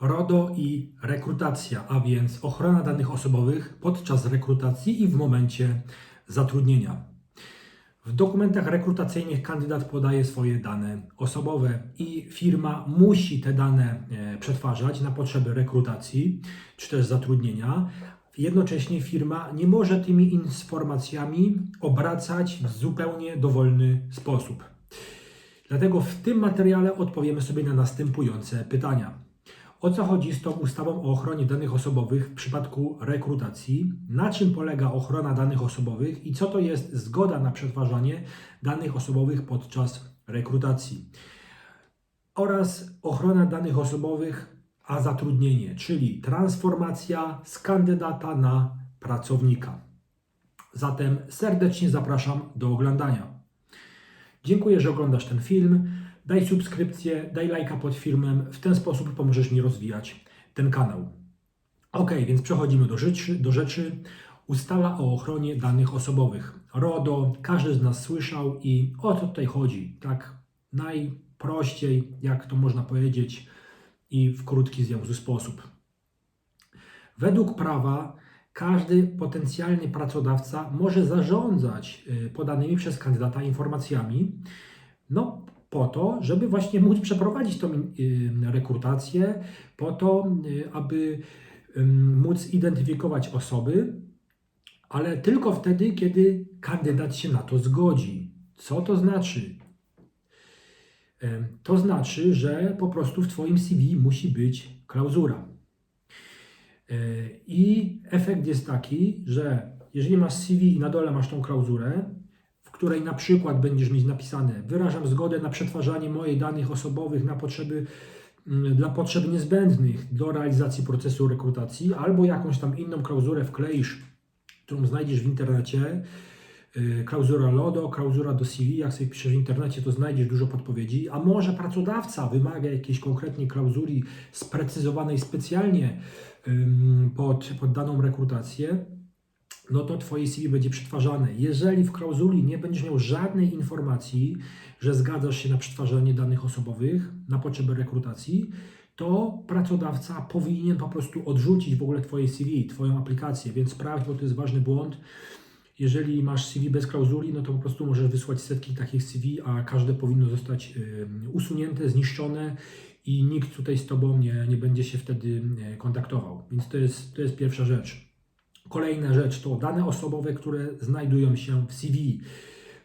RODO i rekrutacja, a więc ochrona danych osobowych podczas rekrutacji i w momencie zatrudnienia. W dokumentach rekrutacyjnych kandydat podaje swoje dane osobowe i firma musi te dane e, przetwarzać na potrzeby rekrutacji czy też zatrudnienia. Jednocześnie firma nie może tymi informacjami obracać w zupełnie dowolny sposób. Dlatego w tym materiale odpowiemy sobie na następujące pytania. O co chodzi z tą ustawą o ochronie danych osobowych w przypadku rekrutacji? Na czym polega ochrona danych osobowych i co to jest zgoda na przetwarzanie danych osobowych podczas rekrutacji? Oraz ochrona danych osobowych, a zatrudnienie, czyli transformacja z kandydata na pracownika. Zatem serdecznie zapraszam do oglądania. Dziękuję, że oglądasz ten film. Daj subskrypcję, daj lajka pod filmem. W ten sposób pomożesz mi rozwijać ten kanał. Ok, więc przechodzimy do rzeczy. Do rzeczy. Ustawa o ochronie danych osobowych. RODO, każdy z nas słyszał i o co tutaj chodzi? Tak najprościej, jak to można powiedzieć i w krótki związku sposób. Według prawa każdy potencjalny pracodawca może zarządzać y, podanymi przez kandydata informacjami, no po to, żeby właśnie móc przeprowadzić tą rekrutację, po to, y, aby móc identyfikować osoby, ale tylko wtedy, kiedy kandydat się na to zgodzi. Co to znaczy? To znaczy, że po prostu w Twoim CV musi być klauzura. Yy, I efekt jest taki, że jeżeli masz CV i na dole masz tą klauzurę, której na przykład będziesz mieć napisane. Wyrażam zgodę na przetwarzanie moich danych osobowych na potrzeby, mm, dla potrzeb niezbędnych do realizacji procesu rekrutacji, albo jakąś tam inną klauzurę wkleisz, którą znajdziesz w internecie, yy, klauzura LODO, klauzura do CV, jak sobie piszesz w internecie, to znajdziesz dużo podpowiedzi, a może pracodawca wymaga jakiejś konkretnej klauzuli sprecyzowanej specjalnie pod, pod daną rekrutację, no to Twoje CV będzie przetwarzane. Jeżeli w klauzuli nie będziesz miał żadnej informacji, że zgadzasz się na przetwarzanie danych osobowych na potrzeby rekrutacji, to pracodawca powinien po prostu odrzucić w ogóle Twoje CV, Twoją aplikację, więc sprawdź, bo to jest ważny błąd. Jeżeli masz CV bez klauzuli, no to po prostu możesz wysłać setki takich CV, a każde powinno zostać usunięte, zniszczone i nikt tutaj z Tobą nie, nie będzie się wtedy kontaktował. Więc to jest, to jest pierwsza rzecz. Kolejna rzecz to dane osobowe, które znajdują się w CV.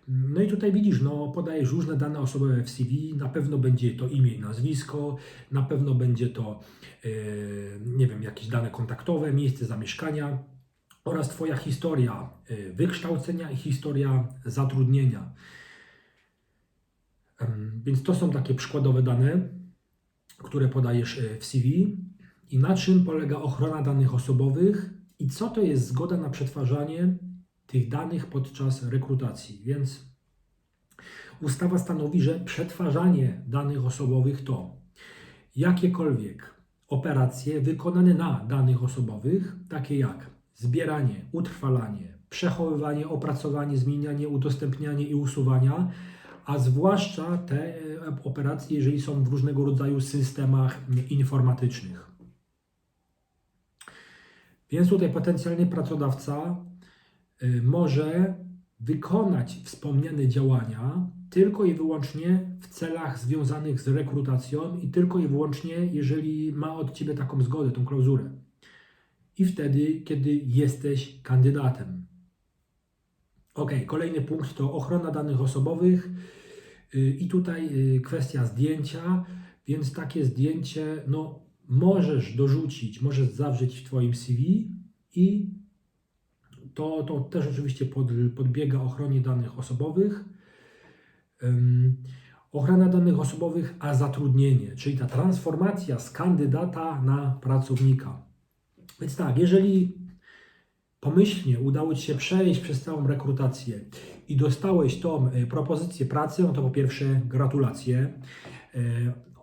No i tutaj widzisz, no podajesz różne dane osobowe w CV, na pewno będzie to imię i nazwisko, na pewno będzie to, e, nie wiem, jakieś dane kontaktowe, miejsce zamieszkania oraz Twoja historia e, wykształcenia i historia zatrudnienia. Więc to są takie przykładowe dane, które podajesz e, w CV i na czym polega ochrona danych osobowych i co to jest zgoda na przetwarzanie tych danych podczas rekrutacji. Więc ustawa stanowi, że przetwarzanie danych osobowych to jakiekolwiek operacje wykonane na danych osobowych, takie jak zbieranie, utrwalanie, przechowywanie, opracowanie, zmienianie, udostępnianie i usuwania, a zwłaszcza te e, operacje, jeżeli są w różnego rodzaju systemach informatycznych. Więc tutaj potencjalny pracodawca y, może wykonać wspomniane działania tylko i wyłącznie w celach związanych z rekrutacją i tylko i wyłącznie, jeżeli ma od Ciebie taką zgodę, tą klauzurę. I wtedy, kiedy jesteś kandydatem. Ok, kolejny punkt to ochrona danych osobowych y, i tutaj y, kwestia zdjęcia, więc takie zdjęcie, no możesz dorzucić, możesz zawrzeć w Twoim CV i to, to też oczywiście pod, podbiega ochronie danych osobowych. Ym, ochrona danych osobowych, a zatrudnienie, czyli ta transformacja z kandydata na pracownika. Więc tak, jeżeli pomyślnie udało Ci się przejść przez całą rekrutację i dostałeś tą e, propozycję pracy, no to po pierwsze gratulacje.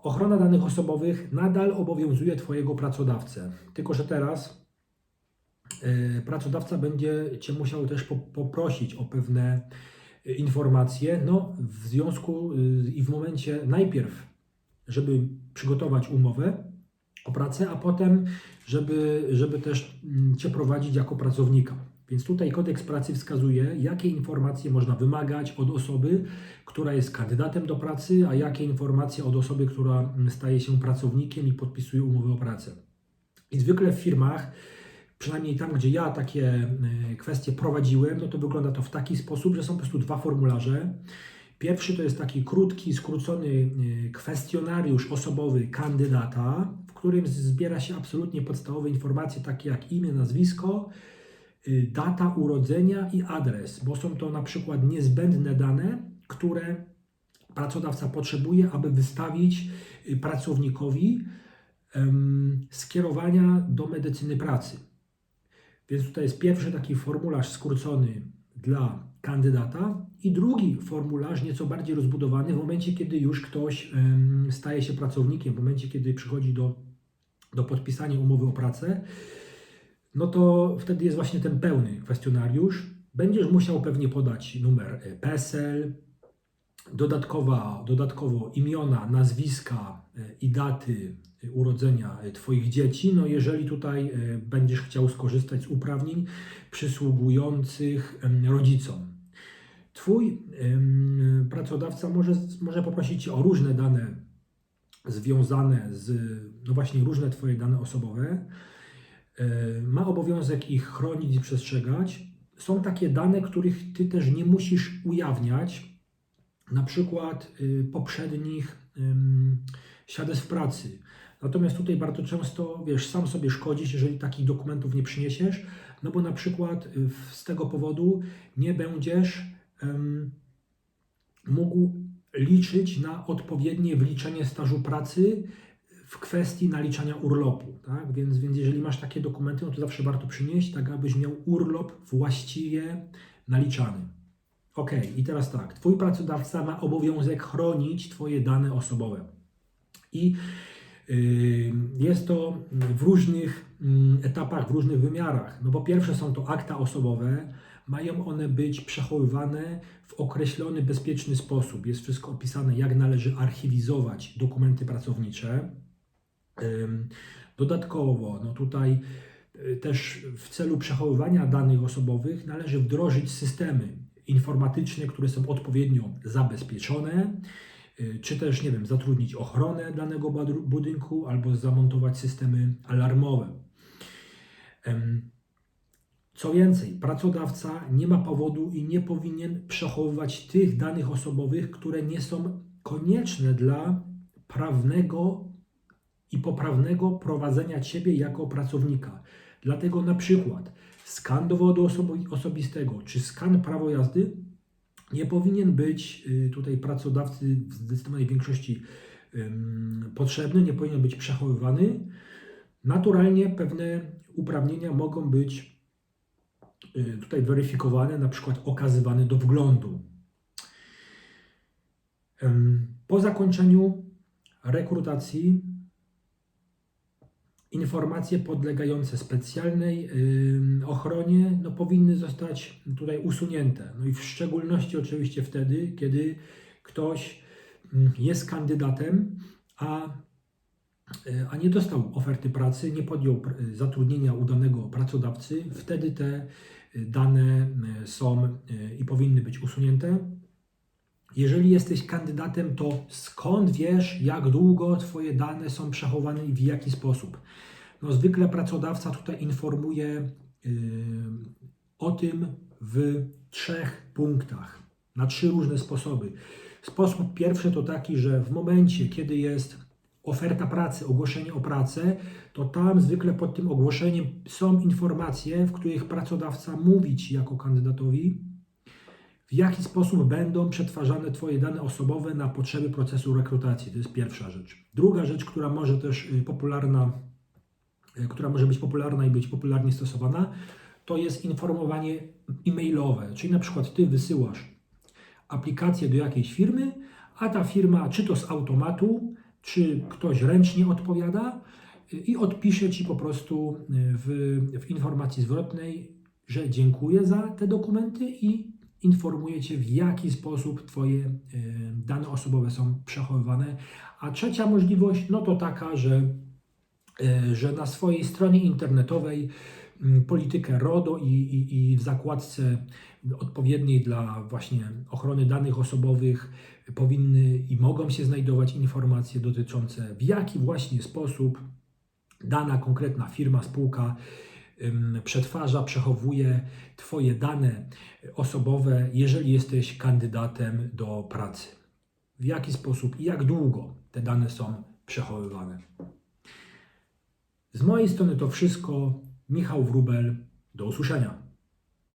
E, Ochrona danych osobowych nadal obowiązuje Twojego pracodawcę, tylko że teraz e, pracodawca będzie Cię musiał też po- poprosić o pewne e, informacje, no w związku y, i w momencie najpierw, żeby przygotować umowę o pracę, a potem, żeby, żeby też mm, Cię prowadzić jako pracownika. Więc tutaj kodeks pracy wskazuje, jakie informacje można wymagać od osoby, która jest kandydatem do pracy, a jakie informacje od osoby, która staje się pracownikiem i podpisuje umowę o pracę. I zwykle w firmach, przynajmniej tam, gdzie ja takie y, kwestie prowadziłem, no to wygląda to w taki sposób, że są po prostu dwa formularze. Pierwszy to jest taki krótki, skrócony y, kwestionariusz osobowy kandydata, w którym zbiera się absolutnie podstawowe informacje, takie jak imię, nazwisko, data urodzenia i adres, bo są to na przykład niezbędne dane, które pracodawca potrzebuje, aby wystawić y, pracownikowi skierowania do medycyny pracy. Więc tutaj jest pierwszy taki formularz skrócony dla kandydata i drugi formularz nieco bardziej rozbudowany w momencie, kiedy już ktoś staje się pracownikiem, w momencie, kiedy przychodzi do, do podpisania umowy o pracę, no to wtedy jest właśnie ten pełny kwestionariusz. Będziesz musiał pewnie podać numer e, PESEL, dodatkowa, dodatkowo imiona, nazwiska e, i daty e, urodzenia Twoich dzieci, no jeżeli tutaj będziesz chciał skorzystać z uprawnień przysługujących rodzicom. Twój pracodawca może, może poprosić Cię o różne dane związane z, no właśnie, różne Twoje dane osobowe. E, Ma obowiązek ich chronić i przestrzegać. Są takie dane, których Ty też nie musisz ujawniać, na przykład y, poprzednich świadectw pracy. Natomiast tutaj bardzo często, wiesz, sam sobie szkodzisz, jeżeli takich dokumentów nie przyniesiesz, no bo na przykład y, z tego powodu nie będziesz mógł liczyć na odpowiednie wliczenie stażu pracy w kwestii naliczania urlopu, tak? Więc, więc jeżeli masz takie dokumenty, no to zawsze warto przynieść, tak abyś miał urlop właściwie naliczany. Ok, i teraz tak. Twój pracodawca ma obowiązek chronić Twoje dane osobowe. I y, jest to w różnych mm, etapach, w różnych wymiarach. No po pierwsze są to akta osobowe, mają one być przechowywane w określony, bezpieczny sposób. Jest wszystko opisane, jak należy archiwizować dokumenty pracownicze. Dodatkowo, no tutaj y, też w celu przechowywania danych osobowych należy wdrożyć systemy informatyczne, które są odpowiednio zabezpieczone, y, czy też, nie wiem, zatrudnić ochronę danego budynku albo zamontować systemy alarmowe. Co więcej, pracodawca nie ma powodu i nie powinien przechowywać tych danych osobowych, które nie są konieczne dla prawnego i poprawnego prowadzenia Ciebie jako pracownika. Dlatego na przykład skan dowodu osobi- osobistego czy skan prawo jazdy nie powinien być y, tutaj pracodawcy w zdecydowanej większości potrzebny, nie powinien być przechowywany. Naturalnie pewne uprawnienia mogą być y, tutaj weryfikowane, na przykład okazywane do wglądu. Po zakończeniu rekrutacji informacje podlegające specjalnej ochronie no, powinny zostać tutaj usunięte. No i w szczególności oczywiście wtedy, kiedy ktoś jest kandydatem, a, y, a nie dostał oferty pracy, nie podjął zatrudnienia u danego pracodawcy, wtedy te y, dane y, są y, i powinny być usunięte. Jeżeli jesteś kandydatem, to skąd wiesz, jak długo Twoje dane są przechowane i w jaki sposób? No, zwykle pracodawca tutaj informuje yy, o tym w trzech punktach, na trzy różne sposoby. Sposób pierwszy to taki, że w momencie, kiedy jest oferta pracy, ogłoszenie o pracę, to tam zwykle pod tym ogłoszeniem są informacje, w których pracodawca mówi Ci jako kandydatowi, w jaki sposób będą przetwarzane Twoje dane osobowe na potrzeby procesu rekrutacji. To jest pierwsza rzecz. Druga rzecz, która może też y, popularna, y, która może być popularna i być popularnie stosowana, to jest informowanie e-mailowe. Czyli na przykład Ty wysyłasz aplikację do jakiejś firmy, a ta firma, czy to z automatu, czy ktoś ręcznie odpowiada y, i odpisze Ci po prostu w, w informacji zwrotnej, że dziękuję za te dokumenty i informuje Cię, w jaki sposób Twoje y, dane osobowe są przechowywane. A trzecia możliwość, no to taka, że e, że na swojej stronie internetowej politykę RODO i, i, i w zakładce odpowiedniej dla właśnie ochrony danych osobowych powinny i mogą się znajdować informacje dotyczące w jaki właśnie sposób dana konkretna firma, spółka przetwarza, przechowuje Twoje dane osobowe, jeżeli jesteś kandydatem do pracy. W jaki sposób i jak długo te dane są przechowywane. Z mojej strony to wszystko. Michał Wrubel. Do usłyszenia.